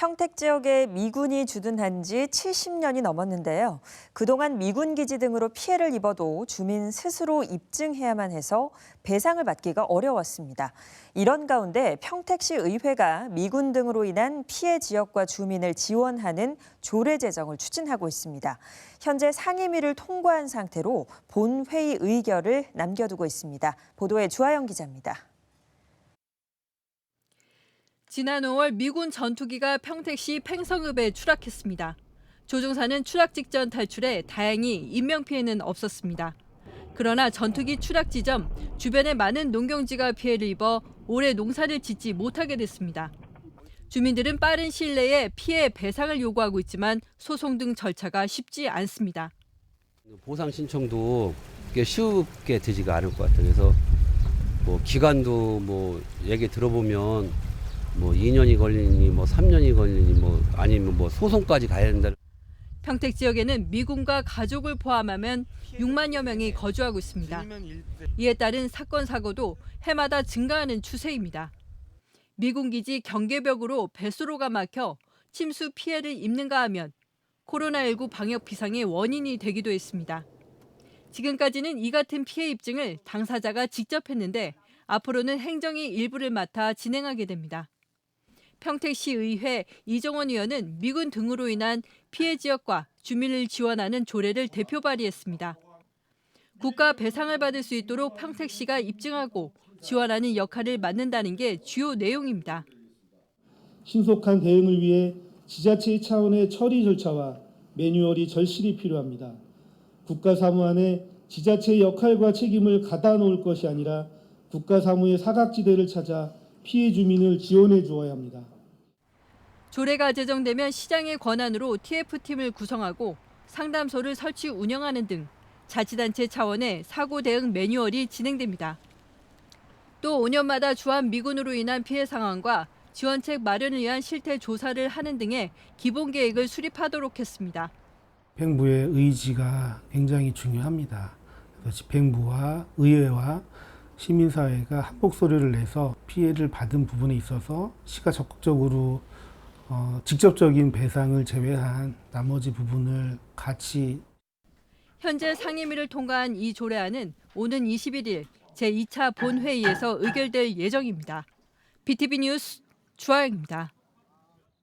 평택 지역에 미군이 주둔한 지 70년이 넘었는데요. 그동안 미군 기지 등으로 피해를 입어도 주민 스스로 입증해야만 해서 배상을 받기가 어려웠습니다. 이런 가운데 평택시 의회가 미군 등으로 인한 피해 지역과 주민을 지원하는 조례 제정을 추진하고 있습니다. 현재 상임위를 통과한 상태로 본회의 의결을 남겨두고 있습니다. 보도에 주하영 기자입니다. 지난 5월 미군 전투기가 평택시 팽성읍에 추락했습니다. 조종사는 추락 직전 탈출해 다행히 인명 피해는 없었습니다. 그러나 전투기 추락 지점 주변에 많은 농경지가 피해를 입어 올해 농사를 짓지 못하게 됐습니다. 주민들은 빠른 시일 내에 피해 배상을 요구하고 있지만 소송 등 절차가 쉽지 않습니다. 보상 신청도 쉽게 되지가 않을 것 같아요. 그래서 뭐 기간도 뭐 얘기 들어보면 뭐 2년이 걸리니 뭐 3년이 걸리니 뭐 아니면 뭐 소송까지 가야 된다. 평택 지역에는 미군과 가족을 포함하면 6만여 명이 거주하고 있습니다. 이에 따른 사건 사고도 해마다 증가하는 추세입니다. 미군 기지 경계벽으로 배수로가 막혀 침수 피해를 입는가 하면 코로나19 방역 비상의 원인이 되기도 했습니다. 지금까지는 이 같은 피해 입증을 당사자가 직접 했는데 앞으로는 행정이 일부를 맡아 진행하게 됩니다. 평택시 의회 이정원 의원은 미군 등으로 인한 피해 지역과 주민을 지원하는 조례를 대표 발의했습니다. 국가 배상을 받을 수 있도록 평택시가 입증하고 지원하는 역할을 맡는다는 게 주요 내용입니다. 신속한 대응을 위해 지자체 차원의 처리 절차와 매뉴얼이 절실히 필요합니다. 국가사무안에 지자체의 역할과 책임을 가다 놓을 것이 아니라 국가사무의 사각지대를 찾아 피해 주민을 지원해 주어야 합니다. 조례가 제정되면 시장의 권한으로 TF팀을 구성하고 상담소를 설치 운영하는 등 자치단체 차원의 사고 대응 매뉴얼이 진행됩니다. 또 5년마다 주한 미군으로 인한 피해 상황과 지원책 마련을 위한 실태 조사를 하는 등의 기본 계획을 수립하도록 했습니다. 집행부의 의지가 굉장히 중요합니다. 집행부와 의회와 시민사회가 한 목소리를 내서 피해를 받은 부분에 있어서 시가 적극적으로 어, 직접적인 배상을 제외한 나머지 부분을 같이 현재 상임위를 통과한 이 조례안은 오는 21일 제2차 본회의에서 의결될 예정입니다. BTV 뉴스 주하영입니다.